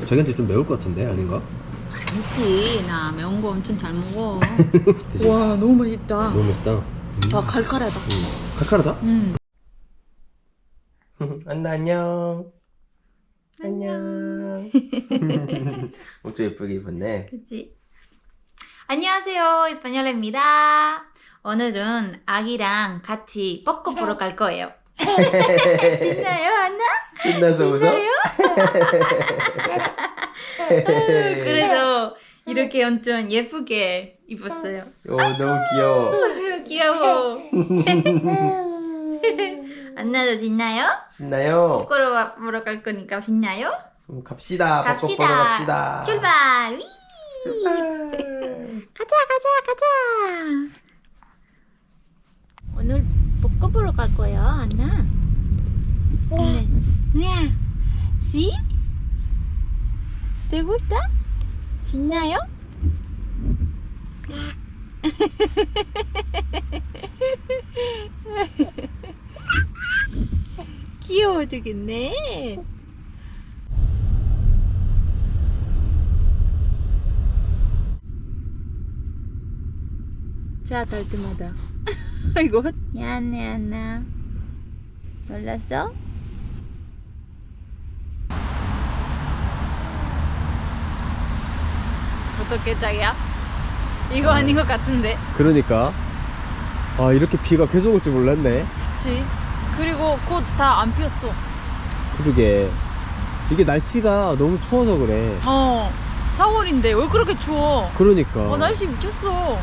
자기한테 좀 매울 것 같은데 아닌가? 아니지 나 매운 거 엄청 잘 먹어? 와 너무 맛있다 너무 맛있다. 음. 와 칼칼하다 음. 칼칼하다? 음. 안나 안녕. 안녕. 엄청 예쁘게 입었네. 그치 안녕하세요 에스파뇰입니다 오늘은 아기랑 같이 벚꽃 보러 갈 거예요 신나요 안나? 신나서 웃어? 신나요? 그래서 이렇게 엄청 예쁘게 입었어요 오 너무 귀여워. 아유, 귀여워 안나도 신나요? 신나요? 벚꽃 보러 갈 거니까 신나요? 그럼 갑시다. 벚꽃 보러 갑시다. 출발 위! 출발. 가자 가자 가자 오늘 보러 갈 거예요 안나 네. 네. See? ¿Te gusta? 신나요? 귀여워 죽겠네 자, 달 때마다. 아이고. 미안해, 안나. 놀랐어? 어떻게 짝이야? 이거 아닌 것 같은데. 그러니까 아 이렇게 비가 계속 올 줄 몰랐네. 그치. 그리고 꽃다안 피었어. 그러게 이게 날씨가 너무 추워서 그래. 어. 4월인데 왜 그렇게 추워? 그러니까 어, 날씨 미쳤어.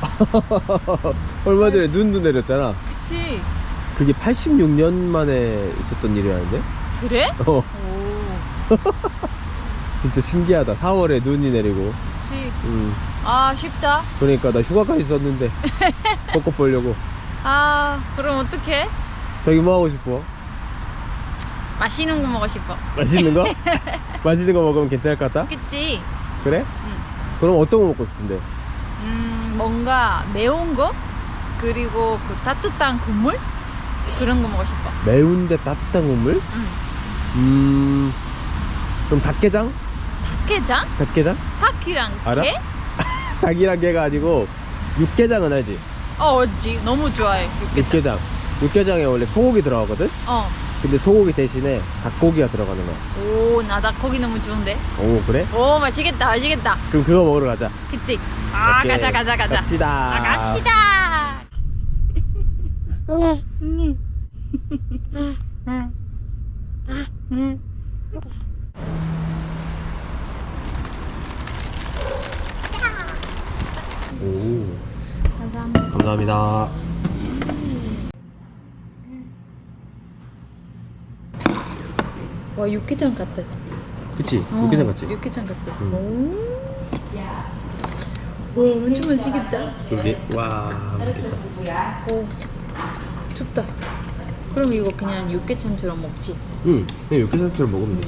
얼마 전에 눈도 내렸잖아. 그치. 그게 86년 만에 있었던 일이라는데. 그래? 어 오. 진짜 신기하다. 4월에 눈이 내리고. 그치. 음 아, 쉽다. 그러니까 나 휴가까지 썼는데 벚꽃 보려고. 아, 그럼 어떡해? 저기 뭐 하고 싶어? 맛있는 거 먹고 싶어. 맛있는 거? 맛있는 거 먹으면 괜찮을 것 같다? 그치? 그래? 그럼 어떤 거 먹고 싶은데? 음, 뭔가 매운 거? 그리고 그 따뜻한 국물? 그런 거 먹고 싶어. 매운데 따뜻한 국물? 응. 음 그럼 닭게장? 닭게장? 닭게장? 닭이랑 알아? 게? 닭이랑 게가 아니고 육개장은 알지? 어, 어지 너무 좋아해. 육개장. 육개장 육개장에 원래 소고기 들어가거든? 어. 근데 소고기 대신에 닭고기가 들어가는 거야 오, 나 닭고기 너무 좋은데. 오 그래? 오, 맛있겠다, 맛있겠다. 그럼 그거 먹으러 가자 그치? 아, 오케이. 가자, 가자, 가자. 갑시다 아, 갑시다. 응. 응. 응. 오 감사합니다. 감사합니다 와, 육개장 같다. 그치? 어, 육개장 같지? 육개장 같다. 응. 오. 와, 엄청 맛있겠다. 그러게 와 맛있겠다 오. 춥다. 그럼 이거 그냥 육개장처럼 먹지. 응 그냥 육개장처럼 먹으면 돼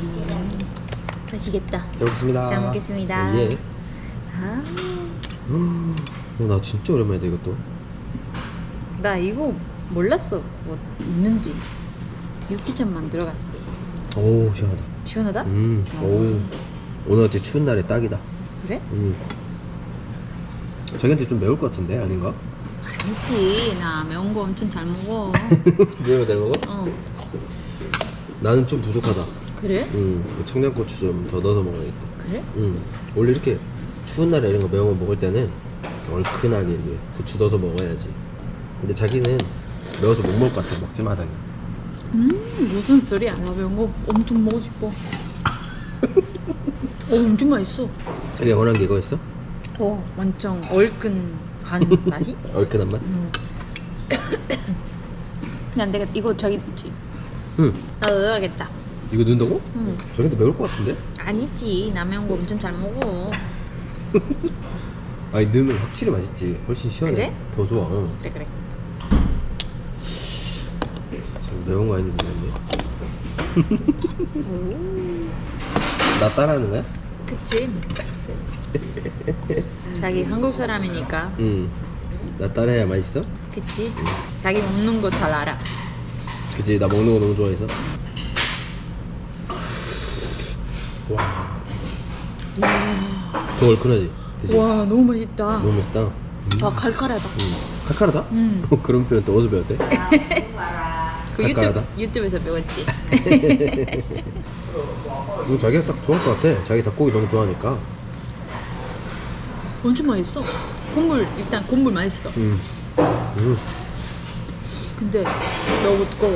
맛있겠다. 잘 먹겠습니다 잘 먹겠습니다. 예. 아, 음, 어, 나 진짜 오랜만이다 이것도 나 이거 몰랐어. 뭐 있는지. 육개장 만 들어갔어. 오 시원하다 시원하다? 음, 오 오늘 같이 추운 날에 딱이다 그래? 음. 자기한테 좀 매울 것 같은데 아닌가? 아니지. 나 매운 거 엄청 잘 먹어. 매운 거잘 먹어? 어. 나는 좀 부족하다 그래? 음, 청양고추 좀 더 넣어서 먹어야겠다 그래? 음, 원래 이렇게 추운 날에 이런 거 매운 거 먹을 때는 얼큰하게 이렇게 고추 넣어서 먹어야지 근데 자기는 매워서 못 먹을 것 같아 먹지 마 자기 음, 무슨 소리야. 나 매운 거 엄청 먹고 싶어. 어, 엄청 맛있어. 자기가 원하는 게 이거였어? 어, 완전 얼큰한 맛이? 얼큰한 맛? 음. 내가 이거 저기 있지. 응 나도 넣어야겠다. 이거 넣는다고? 응. 자기한테 매울 것 같은데? 아니지. 나 매운 거 엄청 잘 먹어. 아니 넣으면 확실히 맛있지 훨씬 시원해 그래? 더 좋아 응. 그래, 그래. 참 매운 거 아닌지 모르겠네 나 따라하는 거야? 그치. 자기 한국 사람이니까. 응 나 따라해야 맛있어? 그치. 자기 먹는 거 잘 알아. 그치 나 먹는 거 너무 좋아해서 와 더 얼큰하지? 그치? 와 너무 맛있다. 너무 맛있다. 음. 아 칼칼하다. 칼칼하다? 음. 그런 표현 또 어디서 배웠대? 그? 유튜브 유튜브에서 배웠지. 이거 자기가 딱 좋아할 것 같아. 자기 닭고기 너무 좋아하니까. 엄청 맛있어. 국물 일단 국물 맛있어. 음. 음. 근데 너무 두꺼워.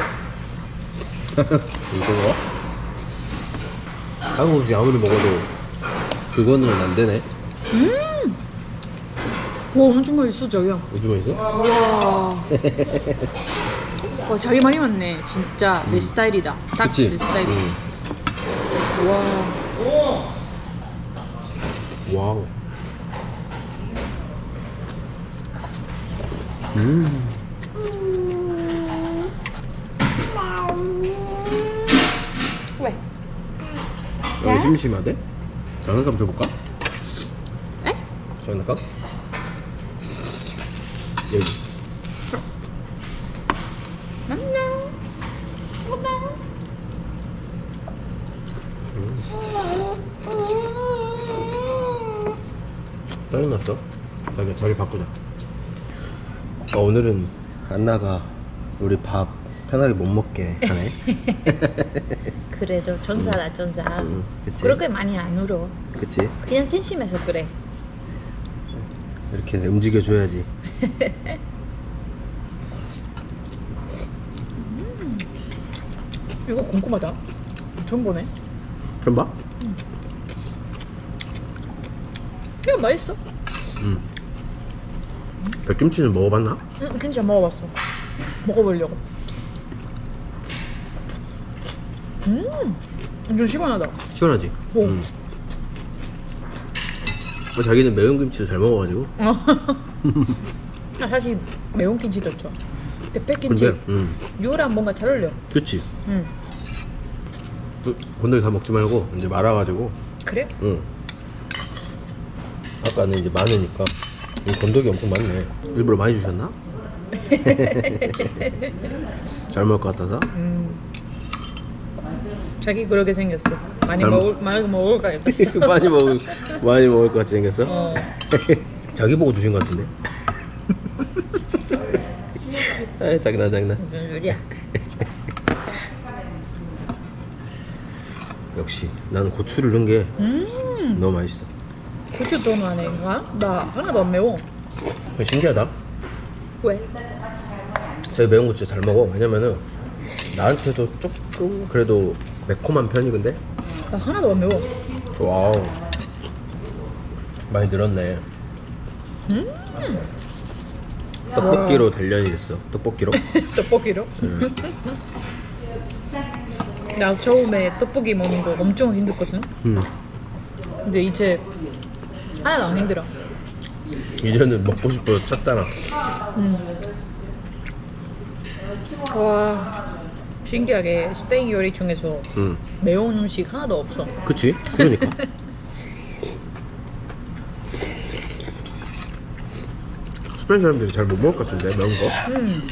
이거 한국 음식 아무리 먹어도 그거는 안 되네. 와 엄청 맛있어 자기야. 오징어 있어? 와. 와 자기 많이 맞네. 진짜 내 스타일이다. 딱 그치? 내 스타일 이. 음. 와. 와우. 음. 왜? 여기 심심하대? 장난감 줘볼까? 에? 장난감? 여기. 안녕. 안녕. 짜증났어? 자기가 자리 바꾸자. 어, 오늘은 안나가 우리 밥 편하게 못 먹게 하네. 그래도 전사다 전사. 음, 그치? 그렇게 많이 안 울어. 그치? 그냥 심심해서 그래. 이렇게 움직여줘야지. 이거 궁금하다. 처음 보네. 좀 봐? 이거 맛있어. 응. 백김치는 먹어봤나? 응, 진짜 먹어봤어. 먹어보려고. 음, 완전 시원하다. 시원하지? 오. 응. 어, 자기는 매운 김치도 잘 먹어가지고. 나 사실 매운 김치도 좋아. 근데 백김치 근데, 응. 유랑 뭔가 잘 어울려. 그치? 응. 응, 건더기 다 먹지 말고 이제 말아가지고. 그래? 응. 아까는 이제 많으니까. 이 건더기 엄청 많네. 일부러 많이 주셨나? 잘 먹을 것 같아서. 음. 자기 그렇게 생겼어. 많이 잘 먹을 많이 먹을 것 같았어. 많이 먹을 많이 먹을 것 같이 생겼어. 어. 자기 보고 주신 것 같은데. 아, 장난 장난. 무슨 소리야? 역시 나는 고추를 넣은 게 음. 너무 맛있어. 고추 더 많네. 나? 나 하나도 안 매워. 신기하다. 왜? 저희 매운 고추 잘 먹어. 왜냐면은 나한테도 조금 그래도 매콤한 편이 근데. 나 하나도 안 매워. 와우. 많이 늘었네. 음. 떡볶이로 단련이겠어. 떡볶이로. 떡볶이로? 나 처음에 떡볶이 먹는 거 엄청 힘들거든. 음. 근데 이제 하나도 안 힘들어. 이제는 먹고 싶어 쳤잖아. 와 신기하게 스페인 요리 중에서 응. 매운 음식 하나도 없어. 그치? 그러니까. 스페인 사람들이 잘 못 먹을 것 같은데 매운 거. 음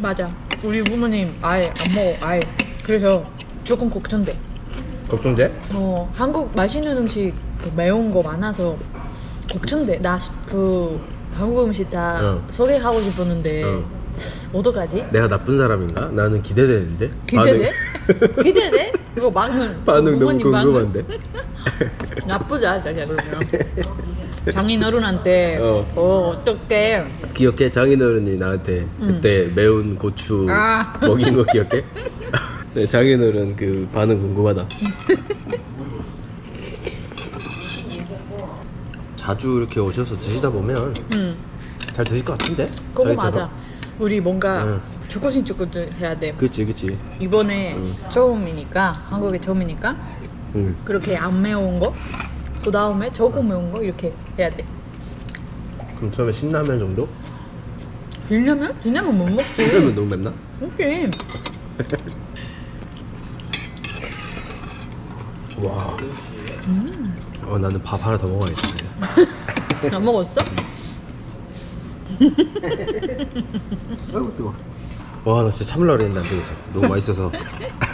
맞아. 우리 부모님 아예 안 먹어 아예. 그래서 조금 걱정돼. 걱정돼? 어 한국 맛있는 음식 그 매운 거 많아서 걱정돼. 나 그 한국 음식 다 응. 소개하고 싶었는데 응. 어떡하지? 내가 나쁜 사람인가? 나는 기대되는데. 기대돼? 기대돼? 이거 반응 반응 너무 부모님 반응. 궁금한데. 나쁘다 자기야 그러면 장인어른한테 어. 어, 어떻게 기억해 장인어른이 나한테 그때 매운 고추 아. 먹인 거 기억해? 네, 장인어른 그 반응 궁금하다. 자주 이렇게 오셔서 드시다 보면 응 잘 드실 것 같은데? 그거? 맞아 우리 뭔가 응. 조금씩 조금씩 해야 돼 그치 그치. 이번에 응. 처음이니까 한국에 처음이니까 응. 그렇게 안 매운 거 그 다음에 조금 매운 거 이렇게 해야 돼 그럼 처음에 신라면 정도? 빌려면? 빌려면 못 먹지 신라면 너무 맵나? 그치 와. 어 나는 밥 하나 더 먹어야겠다. 안 먹었어? 아이고 뜨거. 와 나 진짜 참으려고 했는데 안 되겠어. 너무 맛있어서.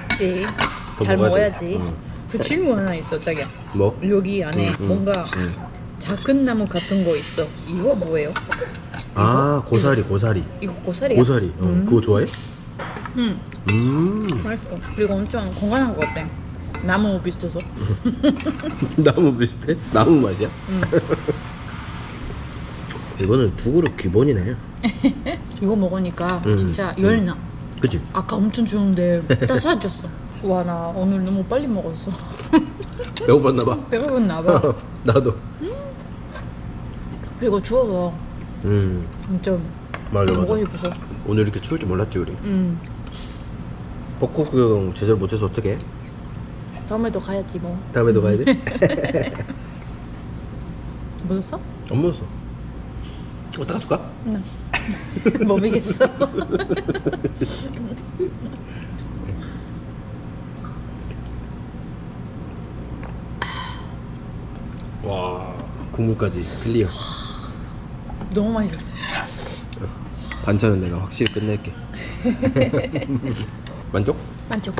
그치 더잘 먹어야지. 먹어야지 응. 그 질문 하나 있어 자기야 뭐? 여기 안에 응, 응, 뭔가 응. 작은 나무 같은 거 있어. 이거 뭐예요? 아 고사리 고사리 이거 고사리야? 고사리 어, 음. 그거 좋아해? 응, 음 맛있어. 그리고 엄청 건강한 것 같아. 나무 비슷해서. 나무 비슷해? 나무 맛이야? 응. 이거는 두 그릇 기본이네 이거 먹으니까 음, 진짜 음. 열나. 그치? 아까 엄청 추운데 다 사라졌어. 와, 나 오늘 너무 빨리 먹었어. 배고팠나 봐 배고팠나 봐. 나도 그리고 추워서 음 좀 맞아 먹고 맞아 싶어서. 오늘 이렇게 추울 줄 몰랐지 우리 응. 벚꽃 구경 제대로 못해서 어떡해? 다음에도 가야지 뭐. 다음에도 가야 돼? 먹었어? 안 먹었어 어디다 줄까? 응. 뭐 먹이겠어. 와 국물까지 클리어 너무 맛있었어. 반찬은 내가 확실히 끝낼게 만족? 만족.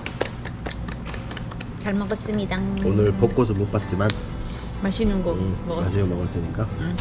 잘 먹었습니다. 오늘 벚꽃은 못 봤지만 맛있는 거 음, 먹었어. 나중에 먹었으니까 응.